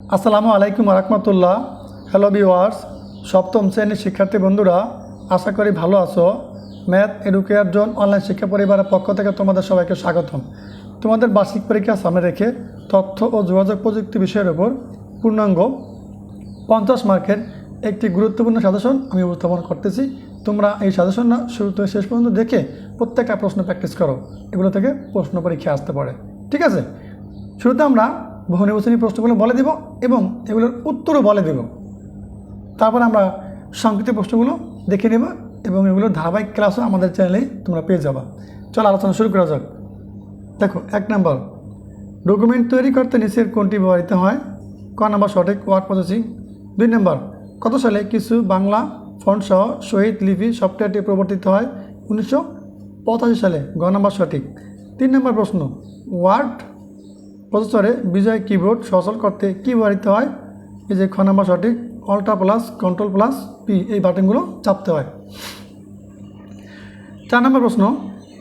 আসসালামু আলাইকুম রহমতুল্লাহ hello viewers সপ্তম শ্রেণির শিক্ষার্থী বন্ধুরা, আশা করি ভালো আছো। ম্যাথ এডুকেয়ার জোন অনলাইন শিক্ষা পরিবারের পক্ষ থেকে তোমাদের সবাইকে স্বাগতম। তোমাদের বার্ষিক পরীক্ষা সামনে রেখে তথ্য ও যোগাযোগ প্রযুক্তি বিষয়ের উপর পূর্ণাঙ্গ পঞ্চাশ মার্কের একটি গুরুত্বপূর্ণ সাজেশন আমি উপস্থাপন করতেছি। তোমরা এই সাজেশনটা শুরু থেকে শেষ পর্যন্ত দেখে প্রত্যেকটা প্রশ্ন প্র্যাকটিস করো। এগুলো থেকে প্রশ্ন পরীক্ষা আসতে পারে। ঠিক আছে? শুরুতে আমরা বহু নির্বাচনী প্রশ্নগুলো বলে দেব এবং এগুলোর উত্তরও বলে দেব। তারপর আমরা সংক্ষিপ্ত প্রশ্নগুলো দেখে নেব এবং এগুলোর ধারাবাহিক ক্লাসও আমাদের চ্যানেলে তোমরা পেয়ে যাবা। চলো আলোচনা শুরু করা যাক। দেখো, এক নম্বর। ডকুমেন্ট তৈরি করতে নিচের কোনটি ব্যবহৃত হয়? ক নম্বর সঠিক ওয়ার্ড প্রসেসিং। দুই নম্বর, কত সালে কিছু বাংলা ফন্ট সহ শহীদ লিপি সফটওয়্যারটি প্রবর্তিত হয়? উনিশশো পঁচাশি সালে। গ নম্বর সঠিক। তিন নম্বর প্রশ্ন, ওয়ার্ড প্রসেসরে বিজয় কিবোর্ড সচল করতে কী ব্যবহৃত হয়? এই যে খ নম্বর সঠিক alt plus control plus P এই বাটনগুলো চাপতে হয়। চার নম্বর প্রশ্ন,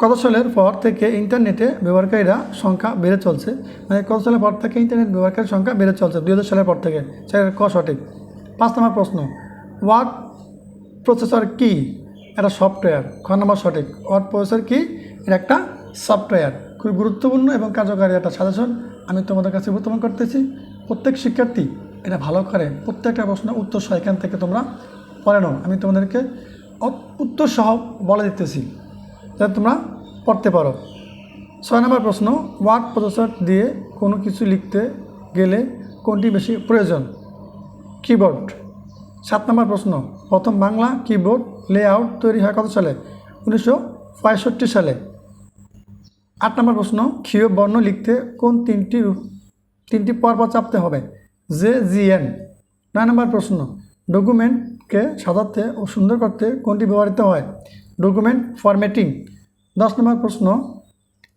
কত সালের পর থেকে ইন্টারনেটে ব্যবহারকারীরা সংখ্যা বেড়ে চলছে? মানে কত সালের পর থেকে ইন্টারনেট ব্যবহারকারীর সংখ্যা বেড়ে চলছে? দুই সালের পর থেকে। সেটা ক সঠিক। পাঁচ নম্বর প্রশ্ন ওয়ার্ড প্রসেসর কি? এটা সফটওয়্যার খ নম্বর সঠিক। ওয়ার্ড প্রসেসর কি? এটা একটা সফটওয়্যার খুব গুরুত্বপূর্ণ এবং কার্যকারী একটা সাজেশন আমি তোমাদের কাছে উপস্থাপন করতেছি, প্রত্যেক শিক্ষার্থী এটা ভালো করে প্রত্যেকটা প্রশ্ন উত্তর সহ এখান থেকে তোমরা পড়ে নাও। আমি তোমাদেরকে উত্তর সহ বলে দিতেছি, যাতে তোমরা পড়তে পারো। ছয় নম্বর প্রশ্ন ওয়ার্ড প্রসেসর দিয়ে কোনো কিছু লিখতে গেলে কোনটি বেশি প্রয়োজন? কিবোর্ড সাত নম্বর প্রশ্ন, প্রথম বাংলা কিবোর্ড লেআউট তৈরি হয় কত সালে? উনিশশো পঁয়ষট্টি সালে। আট নম্বর প্রশ্ন, ক্ষীয় বর্ণ লিখতে কোন তিনটি তিনটি পরপর চাপতে হবে? J, G, N. নয় নম্বর প্রশ্ন, ডকুমেন্টকে সাজাতে ও সুন্দর করতে কোনটি ব্যবহৃত হয়? Document formatting. দশ নম্বর প্রশ্ন,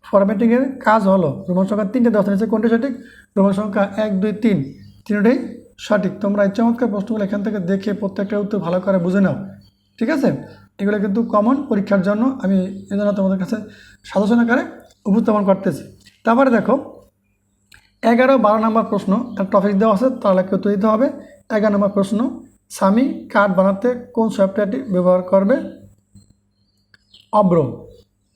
ফরম্যাটিংয়ের কাজ হলো রোমান সংখ্যা তিনটে, দশ নিচে কোনটি সঠিক? রোমান সংখ্যা এক, দুই, তিন। তিনটাই সঠিক। তোমরা এই চমৎকার প্রশ্নগুলো এখান থেকে দেখে প্রত্যেকটা উত্তর ভালো করে বুঝে নাও। ঠিক আছে? এগুলো কিন্তু কমন পরীক্ষার জন্য আমি এই জন্য তোমাদের কাছে সাজেশন আকারে উপস্থাপন করতেছি। তারপরে দেখো, এগারো বারো নম্বর প্রশ্ন টপিক দেওয়া আছে তাহলে উত্তর দিতে হবে। এগারো নম্বর প্রশ্ন, স্বামী কার্ড বানাতে কোন সফটওয়্যারটি ব্যবহার করবে? অব্র।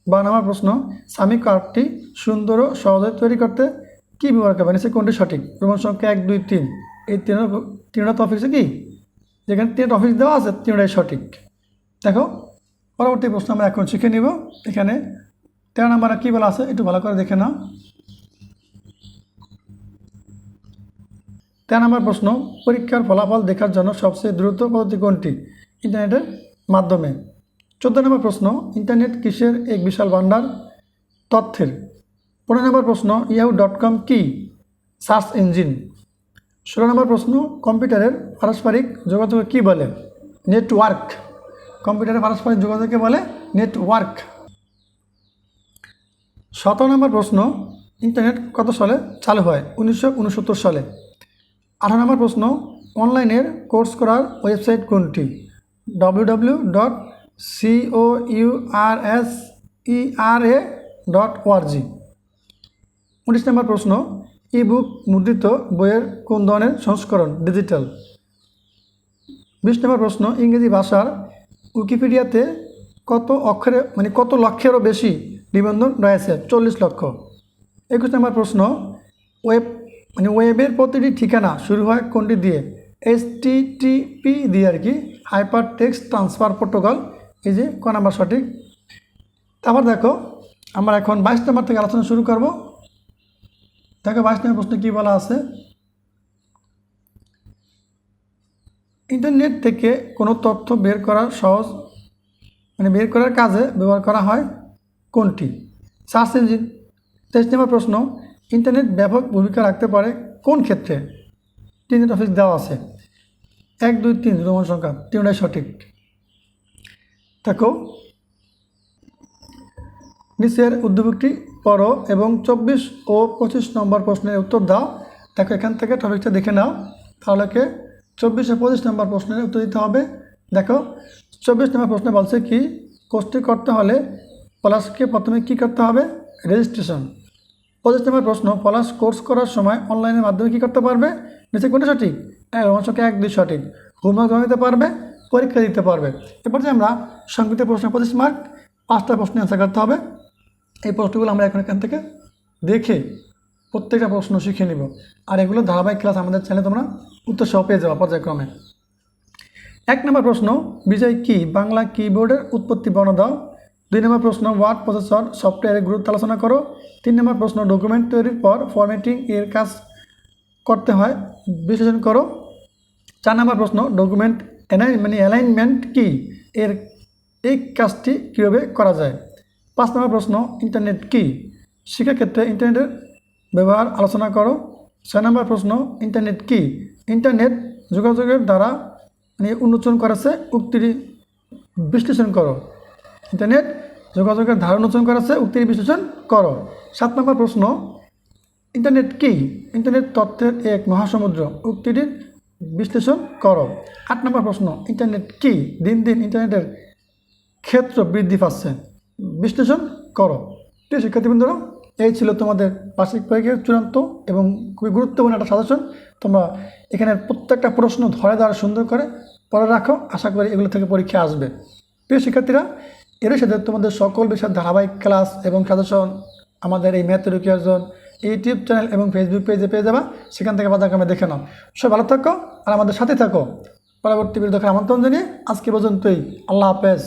বারো নম্বর প্রশ্ন, স্বামী কার্ডটি সুন্দর ও সহজে তৈরি করতে কী ব্যবহার করবে? নিশ্চয়ই কোনটি সঠিক? প্রমাণ সংখ্যা এক, দুই, তিন। এই তিন তিনটা টপিক্সে কি? যেখানে তিনটা টপিক্স দেওয়া আছে, তিনটাই সঠিক। দেখো, পরবর্তী প্রশ্ন আমরা এখন শিখে নিব। এখানে তেরো নম্বরে কী বলা আছে? একটু ভালো করে দেখে নাও। তেরো নম্বর প্রশ্ন, পরীক্ষার ফলাফল দেখার জন্য সবচেয়ে দ্রুত পদ্ধতি কোনটি? ইন্টারনেটের মাধ্যমে। চোদ্দ নম্বর প্রশ্ন, ইন্টারনেট কিসের এক বিশাল ভাণ্ডার? তথ্যের। পনেরো নম্বর প্রশ্ন, ইয়াহু ডট কম কী? Search engine. ষোলো নম্বর প্রশ্ন, কম্পিউটারের পারস্পরিক যোগাযোগ কী বলে? নেটওয়ার্ক। কম্পিউটারের পারস্পরিক যোগাযোগকে বলে? নেটওয়ার্ক। সতেরো নম্বর প্রশ্ন, ইন্টারনেট কত সালে চালু হয়? উনিশশো উনসত্তর সালে। আঠারো নম্বর প্রশ্ন, অনলাইনের কোর্স করার ওয়েবসাইট কোনটি? W W dot C O U R S E R A dot O R G উনিশ নম্বর প্রশ্ন ই বুক মুদ্রিত বইয়ের কোন ধরনের সংস্করণ ডিজিটাল বিশ নম্বর প্রশ্ন, ইংরেজি ভাষার উইকিপিডিয়াতে কত অক্ষরে মানে কত লক্ষেরও বেশি নিবন্ধন রয়েছে, চল্লিশ লক্ষ। একুশ নম্বর প্রশ্ন ওয়েব মানে ওয়েবের প্রতিটি ঠিকানা শুরু হয় কোনটি দিয়ে? এস টি টি দিয়ে আর কি হাইপার টেক্সট ট্রান্সফার প্রোটোকল এই যে ক নাম্বার সঠিক। তারপর দেখো, আমরা এখন বাইশ নম্বর থেকে আলোচনা শুরু করব। দেখো বাইশ নম্বর প্রশ্নে কী বলা আছে? ইন্টারনেট থেকে কোনো তথ্য বের করার সহজ মানে বের করার কাজে ব্যবহার করা হয়। কোনটি? Search engine. তেইশ নম্বর প্রশ্ন, ইন্টারনেট ব্যাপক ভূমিকা রাখতে পারে কোন ক্ষেত্রে? তিনটে টপিক দেওয়া আছে। এক, দুই, তিন, রোমান সংখ্যা, তিনটাই সঠিক। দেখো, নিচের উদ্যোগটি পড়ো এবং চব্বিশ ও পঁচিশ নম্বর প্রশ্নের উত্তর দাও। দেখো, এখান থেকে টপিকটা দেখে নাও। তাহলে চব্বিশ ও পঁচিশ নম্বর প্রশ্নের উত্তর দিতে হবে। দেখো, চব্বিশ নম্বর প্রশ্নে বলছে কি? কোর্সটি করতে হলে পলাশকে প্রথমে কি করতে হবে? রেজিস্ট্রেশন পঁচিশ নম্বর প্রশ্ন, পলাশ কোর্স করার সময় অনলাইনের মাধ্যমে কি করতে পারবে? নিচে কোনটা সঠিক? রোমাঞ্চকে এক, দুই সঠিক। হোমওয়ার্ক জমা দিতে পারবে, পরীক্ষা দিতে পারবে। এরপর যে আমরা সংক্ষিপ্ত প্রশ্ন, পঁচিশ মার্ক পাঁচটা প্রশ্ন অ্যান্সার করতে হবে। এই প্রশ্নগুলো আমরা এখন এখান থেকে দেখে প্রত্যেকটা প্রশ্ন শিখে নিব। আর এগুলো ধারাবাহিক ক্লাস আমাদের চ্যানেলে তোমরা উত্তর সহ পেয়ে যাব পর্যায়ক্রমে। এক নম্বর প্রশ্ন, বিজয় কি? বাংলা কিবোর্ডের উৎপত্তি বর্ণ দাও। দুই নম্বর প্রশ্ন ওয়ার্ড প্রসেসর সফটওয়্যারের গুরুত্ব আলোচনা করো। তিন নম্বর প্রশ্ন ডকুমেন্ট তৈরির পর ফরম্যাটিং এর কাজ করতে হয়, বিশ্লেষণ করো। চার নম্বর প্রশ্ন ডকুমেন্ট অ্যালাই মানে অ্যালাইনমেন্ট কি? এর এই কাজটি কীভাবে করা যায়? পাঁচ নম্বর প্রশ্ন ইন্টারনেট কি? শিক্ষাক্ষেত্রে ইন্টারনেটের ব্যবহার আলোচনা করো। ছয় নম্বর প্রশ্ন ইন্টারনেট কি? ইন্টারনেট যোগাযোগের দ্বারা মানে উন্মোচন করেছে, উক্তিটি বিশ্লেষণ করো। ইন্টারনেট যোগাযোগের ধারা উন্মোচন করেছে, উক্তির বিশ্লেষণ করো। সাত নম্বর প্রশ্ন, ইন্টারনেট কি? ইন্টারনেট তথ্যের এক মহাসমুদ্র। উক্তিটির বিশ্লেষণ করো। আট নম্বর প্রশ্ন, ইন্টারনেট কি? দিন দিন ইন্টারনেটের ক্ষেত্র বৃদ্ধি পাচ্ছে। বিশ্লেষণ করো। প্রিয় শিক্ষার্থীবৃন্দরা, এই ছিল তোমাদের বার্ষিক পরীক্ষার চূড়ান্ত এবং খুবই গুরুত্বপূর্ণ একটা সাজেশন। তোমরা এখানে প্রত্যেকটা প্রশ্ন ধরে ধরে সুন্দর করে পরে রাখো। আশা করি এগুলো থেকে পরীক্ষা আসবে। প্রিয় শিক্ষার্থীরা এর সাথে তোমাদের সকল বিষয়ের ধারাবাহিক ক্লাস এবং সাজেশন আমাদের এই ম্যাথ এডুকেশন, ইউটিউব চ্যানেল এবং ফেসবুক পেজে পেয়ে যাবা। সেখান থেকে বাজারক্রমে দেখে নাও। সব ভালো থাকো আর আমাদের সাথে থাকো। পরবর্তী ভিডিও দেখার আমন্ত্রণ জানিয়ে আজকে পর্যন্তই। আল্লাহ হাফেজ।